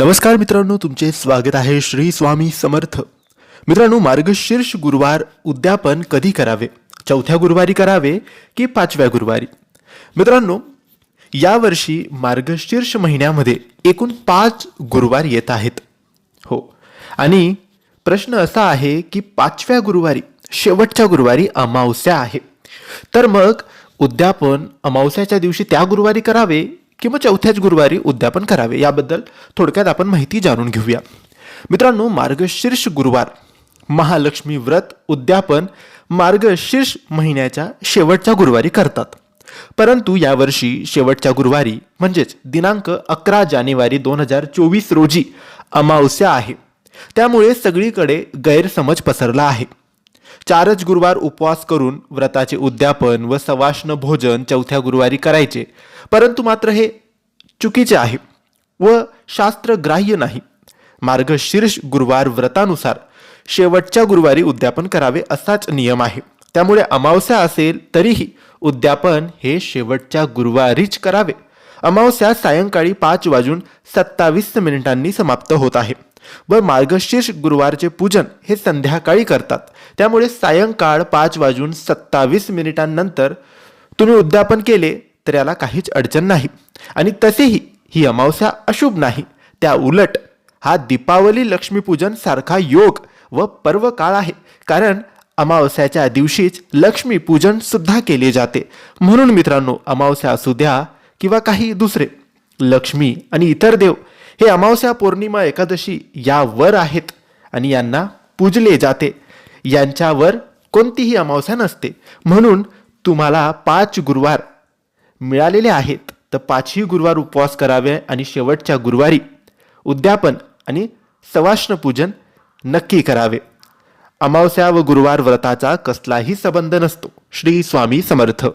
नमस्कार मित्रांनो तुमचे स्वागत आहे श्री स्वामी समर्थ. मित्रांनो मार्गशीर्ष गुरुवार उद्यापन कधी करावे? चौथ्या गुरुवारी करावे की पाचव्या गुरुवारी? मित्रांनो यावर्षी मार्गशीर्ष महिन्यामध्ये एकूण पाच गुरुवार येत आहेत. हो. आणि प्रश्न असा आहे की पाचव्या गुरुवारी शेवटच्या गुरुवारी अमावस्या आहे. तर मग उद्यापन अमावस्याच्या दिवशी त्या गुरुवारी करावे किंवा चौथ्याच गुरुवारी उद्यापन करावे. याबद्दल थोडक्यात आपण माहिती जाणून घेऊया. मित्रांनो मार्गशीर्ष गुरुवार महालक्ष्मी व्रत उद्यापन मार्गशीर्ष महिन्याच्या शेवटच्या गुरुवारी करतात. परंतु यावर्षी शेवटच्या गुरुवारी म्हणजेच दिनांक अकरा जानेवारी दोन हजार चोवीस रोजी अमावस्या आहे. त्यामुळे सगळीकडे गैरसमज पसरला आहे. चारच गुरुवार उपवास करून व्रताचे उद्यापन व सवाष्ण भोजन चौथ्या गुरुवारी करायचे. परंतु मात्र हे चुकीचे आहे व शास्त्रग्राह्य नाही. मार्गशीर्ष गुरुवार व्रतानुसार शेवटच्या गुरुवारी उद्यापन करावे असाच नियम आहे. त्यामुळे अमावस्या असेल तरीही उद्यापन हे शेवटच्या गुरुवारीच करावे. अमावस्या सायंकाळी पाच वाजून सत्तावीस मिनिटांनी समाप्त होत आहे. व मार्गशीर्ष गुरुवारचे पूजन हे संध्याकाळी करतात. त्यामुळे सायंकाळ पाच वाजून सत्तावीस मिनिटांनंतर तुम्ही उद्यापन केले तर याला काहीच अडचण नाही. आणि तसेही ही अमावस्या अशुभ नाही. त्या उलट हा दीपावली लक्ष्मीपूजन सारखा योग व पर्व काळ आहे. कारण अमावस्याच्या दिवशीच लक्ष्मीपूजन सुद्धा केले जाते. म्हणून मित्रांनो अमावस्या असू द्या किंवा काही दुसरे लक्ष्मी आणि इतर देव हे अमावस्या पौर्णिमा एकादशी यावर आहेत आणि यांना पूजले जाते. यांच्यावर कोणतीही अमावस्या नसते. म्हणून तुम्हाला पाच गुरुवार मिळालेले आहेत. तर पाचही गुरुवार उपवास करावे आणि शेवटच्या गुरुवारी उद्यापन आणि सवाष्ण पूजन नक्की करावे. अमावस्या व गुरुवार व्रताचा कसलाही संबंध नसतो. श्री स्वामी समर्थ.